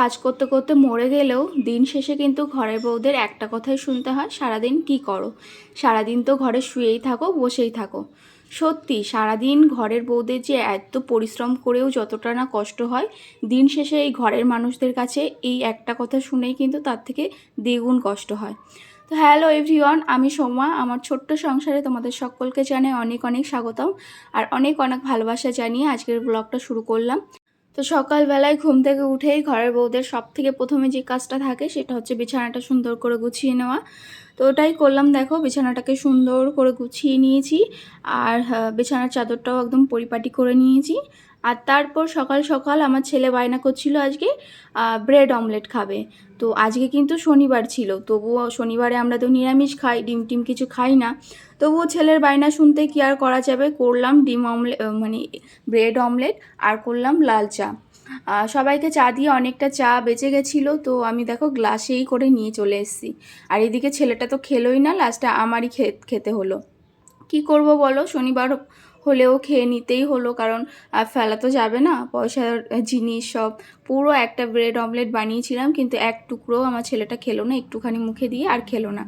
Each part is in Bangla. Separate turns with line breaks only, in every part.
কাজ করতে করতে মরে গেলেও দিন শেষে কিন্তু ঘরের বউদের একটা কথাই শুনতে হয়, সারাদিন কি করো? সারাদিন তো ঘরে শুয়েই থাকো, বসেই থাকো। সত্যি, সারাদিন ঘরের বউদের যে এত পরিশ্রম করেও যতটা না কষ্ট হয়, দিন শেষে এই ঘরের মানুষদের কাছে এই একটা কথা শুনেই কিন্তু তার থেকে দ্বিগুণ কষ্ট হয়। তো হ্যালো এভরিওয়ান, আমি সোমা। আমার ছোট্ট সংসারে তোমাদের সকলকে জানাই অনেক অনেক স্বাগতম আর অনেক অনেক ভালোবাসা জানিয়ে আজকের ব্লগটা শুরু করলাম। তো সকালবেলায় ঘুম থেকে উঠেই ঘরের বউদের সব থেকে প্রথমে যে কাজটা থাকে সেটা হচ্ছে বিছানাটা সুন্দর করে গুছিয়ে নেওয়া। তো ওটাই করলাম, দেখো বিছানাটাকে সুন্দর করে গুছিয়ে নিয়েছি। আর বিছানার চাদরটাও একদম পরিপাটি করে নিয়েছি। আর তারপর সকাল সকাল আমার ছেলে বায়না করছিল আজকে ব্রেড অমলেট খাবে। তো আজকে কিন্তু শনিবার ছিল, তবুও শনিবারে আমরা তো নিরামিষ খাই, ডিম টিম কিছু খাই না। তবুও ছেলের বায়না শুনতে কি আর করা যাবে? করলাম ডিম অমলেট মানে ব্রেড অমলেট আর করলাম লাল চা। সবাইকে চা দিয়ে অনেকটা চা বেঁচে গেছিল, তো আমি দেখো গ্লাসেই করে নিয়ে চলে এসেছি। আর এদিকে ছেলেটা তো খেলোই না লাস্টে আমারই খেতে হলো। কি করব বলো? শনিবার হলেও খেয়ে নিতেই হলো, কারণ ফেলা তো যাবে না। পয়সার জিনিস সব, পুরো একটা ব্রেড অমলেট বানিয়েছিলাম, কিন্তু এক টুকরো আমার ছেলেটা খেলো না, একটুখানি মুখে দিয়ে আর খেলো না।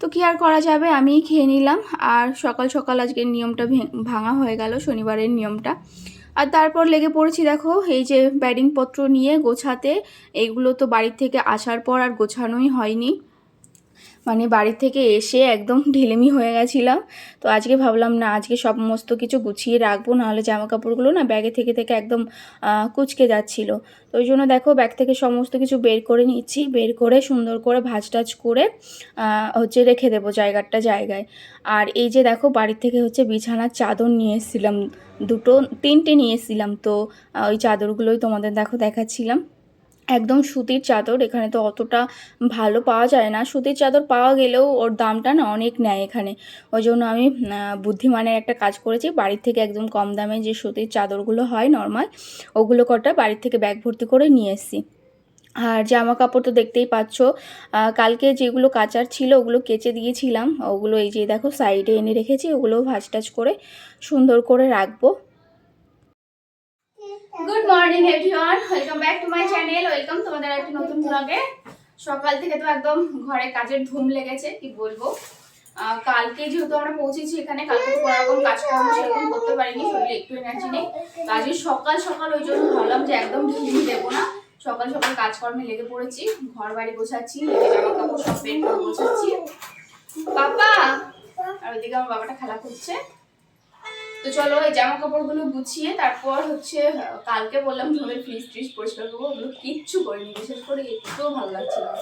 তো কি আর করা যাবে? আমিই খেয়ে নিলাম। আর সকাল সকাল আজকের নিয়মটা ভাঙা হয়ে গেল, শনিবারের নিয়মটা। আর তারপর লেগে পড়েছি, দেখো, এই যে ব্যাডিং পত্র নিয়ে গোছাতে এগুলো তো বাড়ির থেকে আসার পর আর গোছানোই হয়নি। মানে বাড়ি থেকে এসে একদম ঢিলেমি হয়ে গেছিলাম। তো আজকে ভাবলাম, না, আজকে সমস্ত কিছু গুছিয়ে রাখব, নাহলে জামা কাপড়গুলো না ব্যাগে থেকে থেকে একদম কুচকে যাচ্ছিল। তো ওই জন্য দেখো ব্যাগ থেকে সমস্ত কিছু বের করে নিচ্ছি, বের করে সুন্দর করে ভাজ টাজ করে হচ্ছে রেখে দেবো জায়গাটা জায়গায়। আর এই যে দেখো বাড়ি থেকে হচ্ছে বিছানার চাদর নিয়ে এসেছিলাম, দুটো, তিনটে নিয়ে এসেছিলাম। তো ওই চাদরগুলোই তোমাদের দেখো দেখাচ্ছিলাম। একদম সুতির চাদর, এখানে তো অতটা ভালো পাওয়া যায় না। সুতির চাদর পাওয়া গেলেও ওর দামটা না অনেক নেয় এখানে। ওই জন্য আমি বুদ্ধিমানের একটা কাজ করেছি। বাড়ির থেকে একদম কম দামে যে সুতির চাদরগুলো হয় নর্মাল, ওগুলো কটা বাড়ির থেকে ব্যাগ ভর্তি করে নিয়ে এসেছি। আর জামা কাপড় তো দেখতেই পাচ্ছ কালকে যেগুলো কাচার ছিল ওগুলো কেচে দিয়েছিলাম। ওগুলো এই যে দেখো সাইডে এনে রেখেছি, ওগুলো ভাজ টাজ করে সুন্দর করে রাখব। Good morning everyone welcome back to my channel welcome তোমাদের একটা নতুন ব্লগে সকাল থেকে তো একদম ঘরে কাজের ধুম লেগেছে, কি বলব? কালকে যেহেতু আমরা পৌঁছেছি এখানে, কালকে তো কোনো কাজকর্ম সেরকম করতে পারিনি, শরীরে একটু এনার্জি নেই। আজকে সকাল সকাল ওই জন্য ভাবলাম যে একদম ঢিলি দেবো না। সকাল সকাল কাজকর্মে লেগে পড়েছি ঘর বাড়ি গোছাচ্ছি জামা কাপড় সব বের গোছাচ্ছি। বাবা! আর ওইদিকে আমার বাবাটা খেলা করছে। তো চলো এই জামা কাপড়গুলো গুছিয়ে তারপর হচ্ছে কালকে বললাম তোমাদের ফ্রিজ ট্রিজ পরিষ্কার করব। ওগুলো কিচ্ছু করিনি, বিশেষ করে একটুও ভালো লাগছে না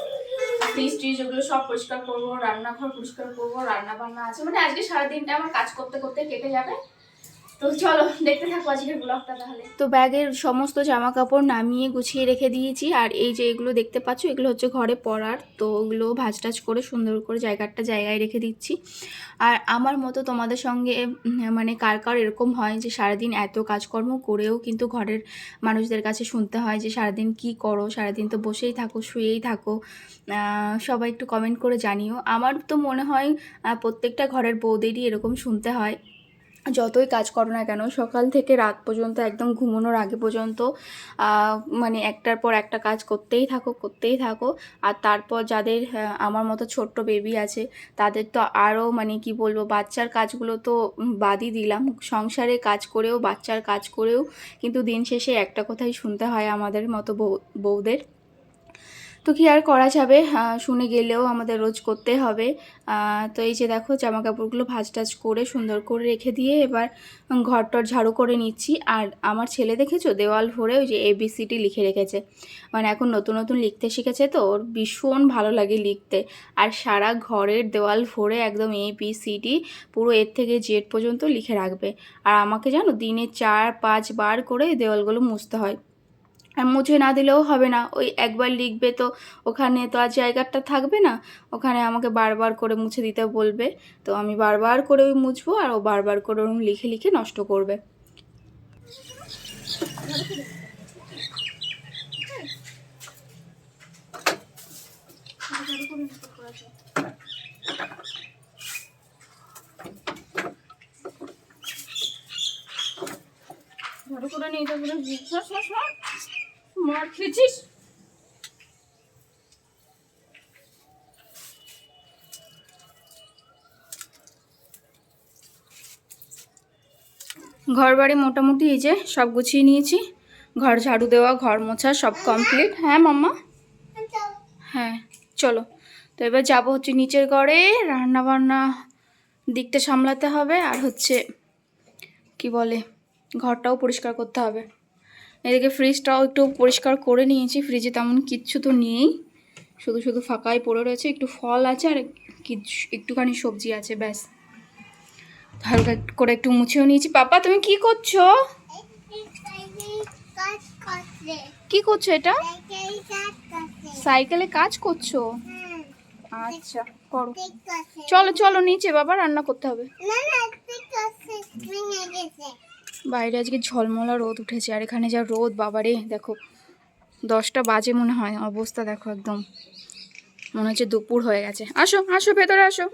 ফ্রিজ ট্রিজ ওগুলো সব পরিষ্কার করব, রান্নাঘর পরিষ্কার করব রান্না বান্না আছে। মানে আজকে সারাদিনটা আমার কাজ করতে করতে কেটে যাবে। তো চলো তো ব্যাগের সমস্ত জামা কাপড় নামিয়ে গুছিয়ে রেখে দিয়েছি, আর এই যে এগুলো দেখতে পাচ্ছ, এগুলো হচ্ছে ঘরে পরার, তো ওগুলো ভাজ টাজ করে সুন্দর করে জায়গাটা জায়গায় রেখে দিচ্ছি। আর আমার মতো তোমাদের সঙ্গে মানে কার কার এরকম হয় যে সারাদিন এত কাজকর্ম করেও কিন্তু ঘরের মানুষদের কাছে শুনতে হয় যে সারাদিন কি করো, সারাদিন তো বসেই থাকো, শুয়েই থাকো সবাই একটু কমেন্ট করে জানিও। আমার তো মনে হয় প্রত্যেকটা ঘরের বউদেরই এরকম শুনতে হয়। যতই কাজ করো না কেন, সকাল থেকে রাত পর্যন্ত, একদম ঘুমানোর আগে পর্যন্ত মানে একটার পর একটা কাজ করতেই থাকো করতেই থাকো। আর তারপর যাদের আমার মতো ছোট্ট বেবি আছে, তাদের তো আরও মানে কি বলব, বাচ্চার কাজগুলো তো বাদই দিলাম। সংসারে কাজ করেও, বাচ্চার কাজ করেও কিন্তু দিন শেষে একটা কথাই শুনতে হয় আমাদের মতো বউ, বউদের। তো কি আর করা যাবে? শুনে গেলেও আমাদের রোজ করতে হবে। তো এই যে দেখো জামা কাপড়গুলো ভাজ টাজ করে সুন্দর করে রেখে দিয়ে এবার ঘর টর ঝাড়ু করে নিচ্ছি। আর আমার ছেলে দেখেছ? দেওয়াল ভরে ওই যে এবিসিডি লিখে রেখেছে। মানে এখন নতুন নতুন লিখতে শিখেছে তো, ওর ভীষণ ভালো লাগে লিখতে। আর সারা ঘরের দেওয়াল ভরে একদম এ বি সি ডি পুরো এর থেকে জেড পর্যন্ত লিখে রাখবে। আর আমাকে জানো? দিনে চার পাঁচ বার করে দেওয়ালগুলো মুছতে হয়। মুছে না দিলেও হবে না। ওই একবার লিখবে তো ওখানে তো আর জায়গাটা থাকবে না। ওখানে আমাকে বারবার করে মুছে দিতে বলবে। তো আমি বারবার করে ওই মুছবো আর ও বারবার করে ওরকম লিখে লিখে নষ্ট করবে। ঝাড়ু করে নিয়ে সর। মার খেয়েছিস? ঘর বাড়ি মোটামুটি এই যে সব গুছিয়ে নিয়েছি। ঘর ঝাড়ু দেওয়া, ঘর মোছা সব কমপ্লিট হ্যাঁ মাম্মা? হ্যাঁ চলো। তো এবার যাব হচ্ছে নিচের ঘরে। রান্নাবান্না দিকটা সামলাতে হবে। আর হচ্ছে, কি বলে, ঘরটাও পরিষ্কার করতে হবে। এদিকে ফ্রিজটাও একটু পরিষ্কার করে নিয়েছি। ফ্রিজে তেমন কিচ্ছু তো নেই। শুধু শুধু ফাঁকাই পড়ে রয়েছে। একটু ফল আছে আর একটুখানি সবজি আছে, ব্যাস। হালকা করে একটু মুছেও নিয়েছি। পাপা, তুমি কি করছ? কি করছ এটা? সাইকেলে কাজ করছ? আচ্ছা করো। চলো চলো, নিচে বাবা, রান্না করতে হবে। বাইরে আজকে ঝলমলা রোদ উঠেছে আর এখানে যা রোদ, বাবারে, দেখো, দশটা বাজে মনে হয়, অবস্থা দেখো একদম। মনে হচ্ছে দুপুর হয়ে গেছে। আসো আসো, ভেতরে আসো।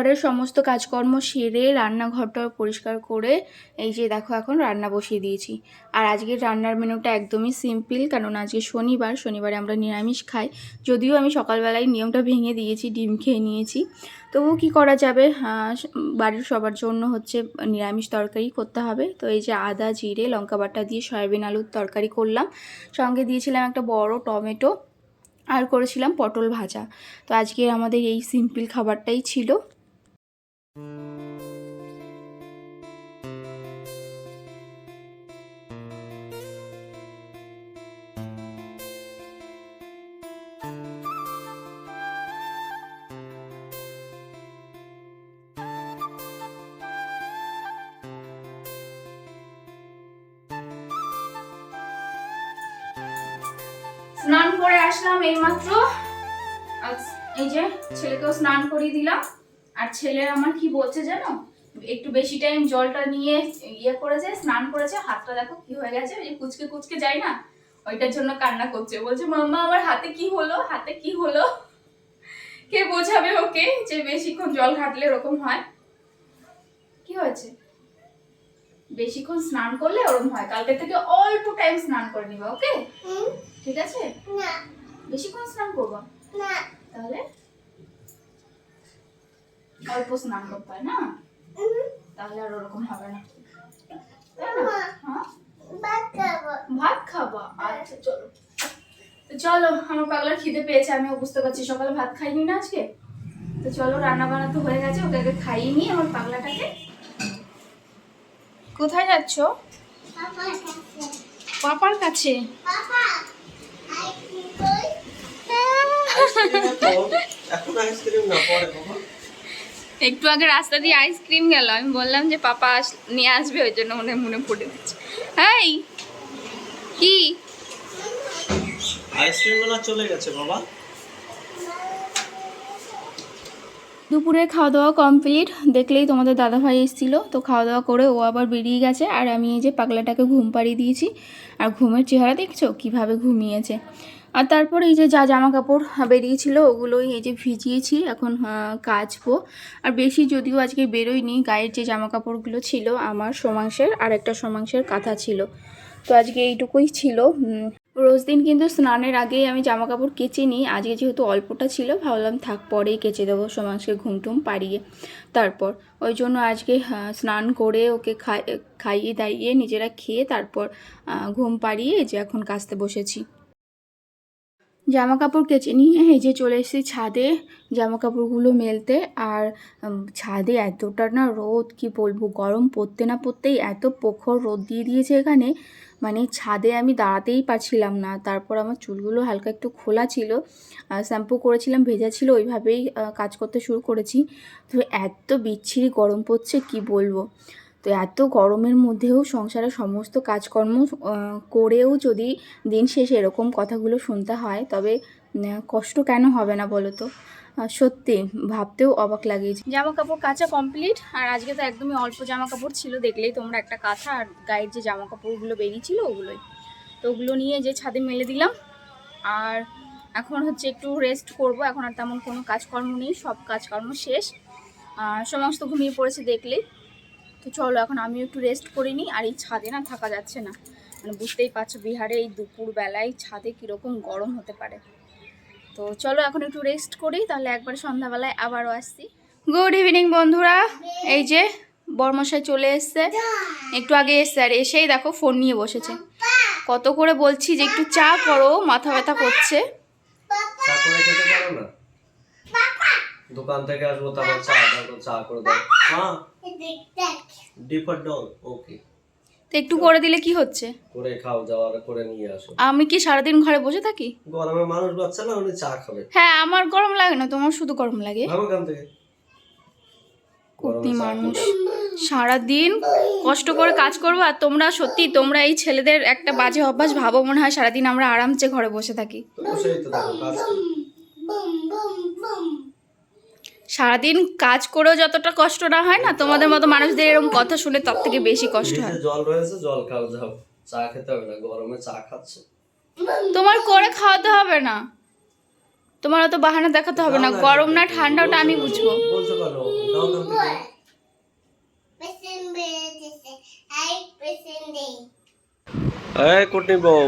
ঘরের সমস্ত কাজকর্ম সেরে রান্নাঘরটা পরিষ্কার করে এই যে দেখো এখন রান্না বসিয়ে দিয়েছি। আর আজকের রান্নার মেনুটা একদমই সিম্পল কারণ আজকে শনিবার, শনিবারে আমরা নিরামিষ খাই। যদিও আমি সকালবেলায় নিয়মটা ভেঙে দিয়েছি, ডিম খেয়ে নিয়েছি। তবুও কি করা যাবে? বাড়ির সবার জন্য হচ্ছে নিরামিষ তরকারি করতে হবে। তো এই যে আদা, জিরে, লঙ্কা বাটা দিয়ে সয়াবিন আলুর তরকারি করলাম। সঙ্গে দিয়েছিলাম একটা বড় টমেটো আর করেছিলাম পটল ভাজা। তো আজকে আমাদের এই সিম্পল খাবারটাই ছিল। স্নান করে আসলাম এইমাত্র। এই যে ছেলেকেও স্নান করিয়ে দিলাম। ছেলের আমার কি বলছে জানো? একটু বেশি টাইম জলটা নিয়ে ইয়ে করেছে স্নান করেছে হাতটা দেখো কি হয়ে গেছে ওই কুচকে কুচকে যায় না? ওইটার জন্য কান্না করছে। বলছে মাম্মা আমার হাতে কি হলো? হাতে কি হলো? কে বোঝাবে ওকে যে বেশিক্ষণ জল ঘাটলে এরকম হয়? কি হয়েছে? বেশিক্ষণ স্নান করলে ওরকম হয়? কালকে থেকে অল্প টাইম স্নান করে নিবা ওকে? ঠিক আছে? বেশিক্ষণ স্নান করবা? তাহলে অল্প স্নান করতে হয় না? তাহলে আর ওরকম হবে না? হ্যাঁ? ভাত খাবা। আচ্ছা চলো। চলো আমার পাগলার খিদে পেয়েছে আমিও বুঝতে পারছি সকালে ভাত খাইনি না আজকে। তো চলো রান্না বান্না তো হয়ে গেছে ওকে আগে খাইয়ে নিই আমার পাগলাটাকে। কোথায় যাচ্ছ? পাপার কাছে।
এখন আইসক্রিম না পরে বাবা
একটু আগে রাস্তা দিয়ে আইসক্রিম গেল। আমি বললাম যে পাপা আস নিয়ে আসবে। ওই জন্য মনে মনে পড়ে দিচ্ছে হাই! কি?
আইসক্রিম চলে গেছে বাবা।
দুপুরে খাওয়া দাওয়া কমপ্লিট দেখলেই তোমাদের দাদাভাই এসেছিল। তো খাওয়া দাওয়া করে ও আবার বেরিয়ে গেছে। আর আমি এই যে পাগলাটাকে ঘুম পাড়িয়ে দিয়েছি। আর ঘুমের চেহারা দেখছ? কীভাবে ঘুমিয়েছে? আর তারপর এই যে যা জামা কাপড় বেরিয়েছিল, ওগুলোই এই যে ভিজিয়েছি, এখন কাচবো। আর বেশি যদিও আজকে বেরোয়নি, গায়ের যে জামা কাপড়গুলো ছিল, আমার সমাংসের আর একটা সমাংসের কাঁথা ছিল। তো আজকে এইটুকুই ছিল। রোজ দিন কিন্তু স্নানের আগেই আমি জামা কাপড় কেচে নিই। আজকে যেহেতু অল্পটা ছিল, ভাবলাম থাক, পরেই কেচে দেবো সমাংসকে ঘুমটুম পাড়িয়ে। তারপর ওই জন্য আজকে স্নান করে ওকে খাই, খাইয়ে দাইয়ে নিজেরা খেয়ে তারপর ঘুম পাড়িয়ে যে এখন কাচতে বসেছি। জামা কাপড় কেচে নিয়ে এই যে চলে এসেছি ছাদে জামা কাপড়গুলো মেলতে। আর ছাদে এতটা না রোদ, কি বলব, গরম পড়তে না পড়তেই এত প্রখর রোদ দিয়ে দিয়েছে এখানে। মানে ছাদে আমি দাঁড়াতেই পারছিলাম না। তারপর আমার চুলগুলো হালকা একটু খোলা ছিল। শ্যাম্পু করেছিলাম, ভেজা ছিল, ওইভাবেই কাজ করতে শুরু করেছি। তো এত বিচ্ছিরি গরম পড়ছে, কি বলব? তো এত গরমের মধ্যেও সংসারের সমস্ত কাজকর্ম করেও যদি দিন শেষে এরকম কথাগুলো শুনতে হয়, তবে কষ্ট কেন হবে না বলো তো? সত্যি, ভাবতেও অবাক লাগিয়েছে জামা কাপড় কাচা কমপ্লিট আর আজকে তো একদমই অল্প জামা কাপড় ছিল, দেখলেই তোমরা একটা কাঁথা আর গায়ের যে জামা কাপড়গুলো বেরিয়েছিল ওগুলোই। তো ওগুলো নিয়ে যে ছাদে মেলে দিলাম, আর এখন হচ্ছে একটু রেস্ট করব, এখন আর তেমন কোনো কাজকর্ম নেই, সব কাজকর্ম শেষ। সমস্ত ঘুমিয়ে পড়েছে দেখলেই। তো চলো, এখন আমিও একটু রেস্ট করে নিই। আর এই ছাদে না থাকা যাচ্ছে না। মানে বুঝতেই পারছ, বিহারে এই দুপুর বেলায় ছাদে কীরকম গরম হতে পারে। তো চলো, এখন একটু রেস্ট করি, তাহলে একবার সন্ধ্যাবেলায় আবারও আসছি। গুড ইভিনিং বন্ধুরা। এই যে বর্মশাই চলে এসছে। একটু আগে এসছে, আর এসেই দেখো ফোন নিয়ে বসেছে। কত করে বলছি যে একটু চা করো, মাথা ব্যথা করছে।
দোকান থেকে আসব তারপর চা চা করে দাও। হ্যাঁ ডিপার ডল ওকে
তো একটু করে দিলে কি হচ্ছে
করে খাও যাওয়ার করে নিয়ে আসো
আমি কি সারাদিন ঘরে বসে থাকি
গরমে মানুষ বাচ্চা না উনি চা খাবে
হ্যাঁ আমার গরম লাগে না তোমার শুধু গরম লাগে
ভাবো কান থেকে
কুটনি মানুষ। সারাদিন কষ্ট করে কাজ করব আর তোমরা সত্যি তোমরা এই ছেলেদের একটা বাজে অভ্যাস ভাবো মনে হয় সারাদিন আমরা আরামসে ঘরে বসে থাকি
বসেই তো দেখো কাজ।
সারাদিন কাজ করেও যতটা কষ্ট না হয় না তোমাদের মতো মানুষদের এরকম কথা শুনে তার থেকে বেশি কষ্ট হয়।
জল রয়েছে জল খাও যাও। চা খেতে হবে না গরমে চা খাচ্ছে।
তোমার করে খাওয়াতে হবে না। তোমার অত বাহানা দেখাতে হবে না গরম না ঠান্ডা ওটা আমি বুঝব।
এই কুটনি বউ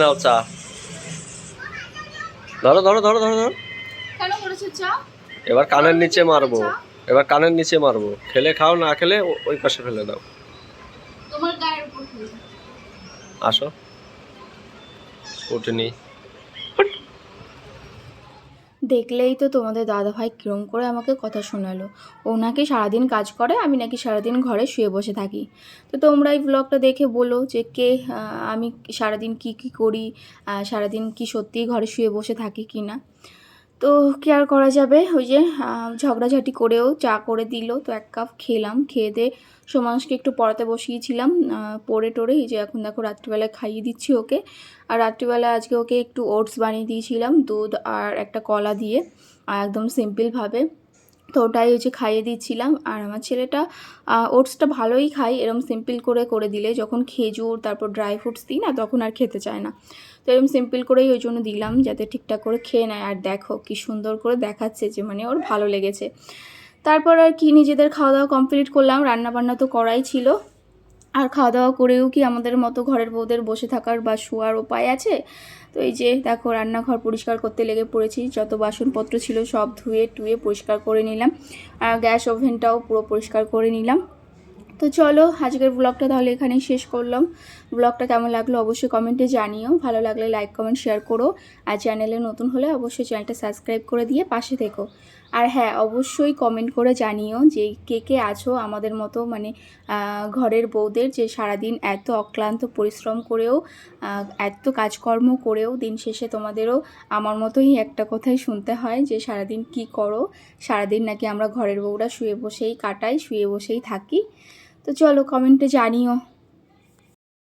নাও চা। ধরো ধরো ধরো ধরো ধরো।
কেন চা?
এবার কানের নিচে মারবো। এবার কানের নিচে মারবো। খেলে খাও না খেলে ওই পাশে ফেলে দাও।
তোমার গায়ের উপর।
আসো। কুটনি
দেখলেই তো তোমাদের দাদাভাই কিরম করে আমাকে কথা শোনালো। ও নাকি সারাদিন কাজ করে আমি নাকি সারাদিন ঘরে শুয়ে বসে থাকি। তো তোমরা এই ব্লগটা দেখে বলো যে কে আমি সারাদিন কি কি করি সারাদিন কি সত্যিই ঘরে শুয়ে বসে থাকি কি না তো কি আর করা যাবে? ওই যে ঝগড়াঝাটি করেও চা করে দিল। তো এক কাপ খেলাম। খেয়ে দিয়ে সোমাংশকে একটু পড়াতে বসিয়েছিলাম পড়ে টড়ে এই যে এখন দেখো রাত্রিবেলায় খাইয়ে দিচ্ছি ওকে। আর রাত্রিবেলা আজকে ওকে একটু ওটস বানিয়ে দিয়েছিলাম, দুধ আর একটা কলা দিয়ে একদম সিম্পলভাবে তো ওটাই হচ্ছে খাইয়ে দিচ্ছিলাম। আর আমার ছেলেটা ওটসটা ভালোই খায় এরকম সিম্পল করে করে দিলে। যখন খেজুর, তারপর ড্রাই ফ্রুটস দিই না, তখন আর খেতে চায় না। তো এরকম সিম্পল করেই ওই জন্য দিলাম যাতে ঠিকঠাক করে খেয়ে নেয়। আর দেখো কি সুন্দর করে দেখাচ্ছে যে মানে ওর ভালো লেগেছে। তারপর আর কি নিজেদের খাওয়া দাওয়া কমপ্লিট করলাম। রান্না বান্না তো করাই ছিল। আর খাওয়া দাওয়া করেও কি আমাদের মতো ঘরের বউদের বসে থাকার বা শোয়ার উপায় আছে? তো এই যে দেখো রান্নাঘর পরিষ্কার করতে লেগে পড়েছি। যত বাসনপত্র ছিল সব ধুয়ে টুয়ে পরিষ্কার করে নিলাম। আর গ্যাস ওভেনটাও পুরো পরিষ্কার করে নিলাম। তো চলো আজকের ব্লগটা তাহলে এখানেই শেষ করলাম। ব্লগটা কেমন লাগল অবশ্যই কমেন্টে জানিও। ভালো লাগলে লাইক কমেন্ট শেয়ার করো। আর চ্যানেলে নতুন হলে অবশ্যই চ্যানেলটা সাবস্ক্রাইব করে দিয়ে পাশে থেকো। আর হ্যাঁ অবশ্যই কমেন্ট করে জানিও যে কে কে আছো আমাদের মতো মানে ঘরের বউদের যে সারাদিন এত অক্লান্ত পরিশ্রম করেও এত কাজকর্ম করেও দিন শেষে তোমাদেরও আমার মতোই একটা কথাই শুনতে হয় যে সারাদিন কি করো? সারাদিন নাকি আমরা ঘরের বউরা শুয়ে বসেই কাটাই, শুয়ে বসেই থাকি। তো চলো কমেন্টে জানিও।